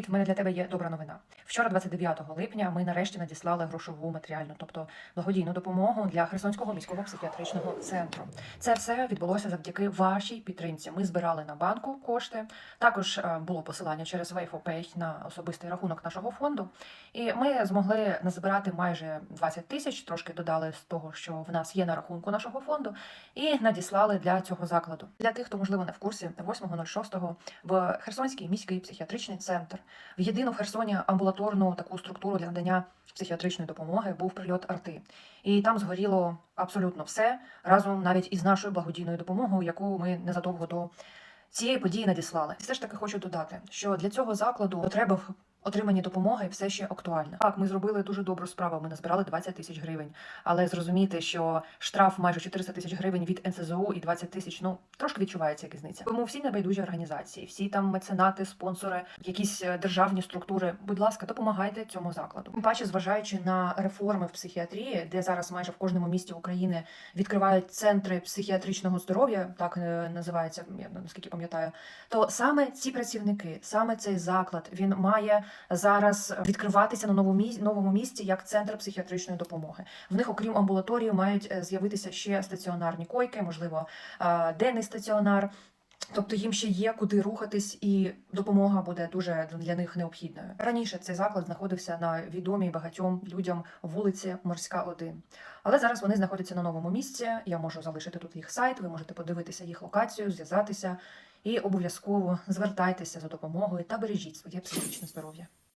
Привіт, в мене для тебе є добра новина. Вчора, 29 липня, ми нарешті надіслали грошову матеріальну, тобто благодійну допомогу для Херсонського міського психіатричного центру. Це все відбулося завдяки вашій підтримці. Ми збирали на банку кошти. Також е, було посилання через Wayfo на особистий рахунок нашого фонду. І ми змогли назбирати майже 20 тисяч, трошки додали з того, що в нас є на рахунку нашого фонду, і надіслали для цього закладу. Для тих, хто можливо не в курсі, 8.06 в Херсонський міський психіатричний центр в єдину в Херсоні амбулаторну таку структуру для надання психіатричної допомоги був прильот арти. І там згоріло абсолютно все разом навіть із нашою благодійною допомогою, яку ми незадовго до цієї події надіслали. Все ж таки хочу додати, що для цього закладу потреба в отриманні допомоги все ще актуальна. Так, ми зробили дуже добру справу. Ми назбирали 20 тисяч гривень, але зрозуміти, що штраф майже 400 тисяч гривень від НСЗУ і 20 тисяч, ну трошки відчувається різниця. Тому всі небайдужі організації, всі там меценати, спонсори, якісь е, державні структури. Будь ласка, допомагайте цьому закладу. Тим паче, зважаючи на реформи в психіатрії, де зараз майже в кожному місті України відкривають центри психіатричного здоров'я, так е, називається, я наскільки пам'ятаю, то саме ці працівники, саме цей заклад, він має зараз відкриватися на новому місці, новому місці як центр психіатричної допомоги. В них, окрім амбулаторії, мають е, з'явитися ще стаціонарні койки, можливо, е, денний стаціонар. Тобто їм ще є куди рухатись, і допомога буде дуже для них необхідною. Раніше цей заклад знаходився на відомій багатьом людям вулиці Морська 1. Але зараз вони знаходяться на новому місці. Я можу залишити тут їх сайт. Ви можете подивитися їх локацію, зв'язатися і обов'язково звертайтеся за допомогою та бережіть своє психічне здоров'я.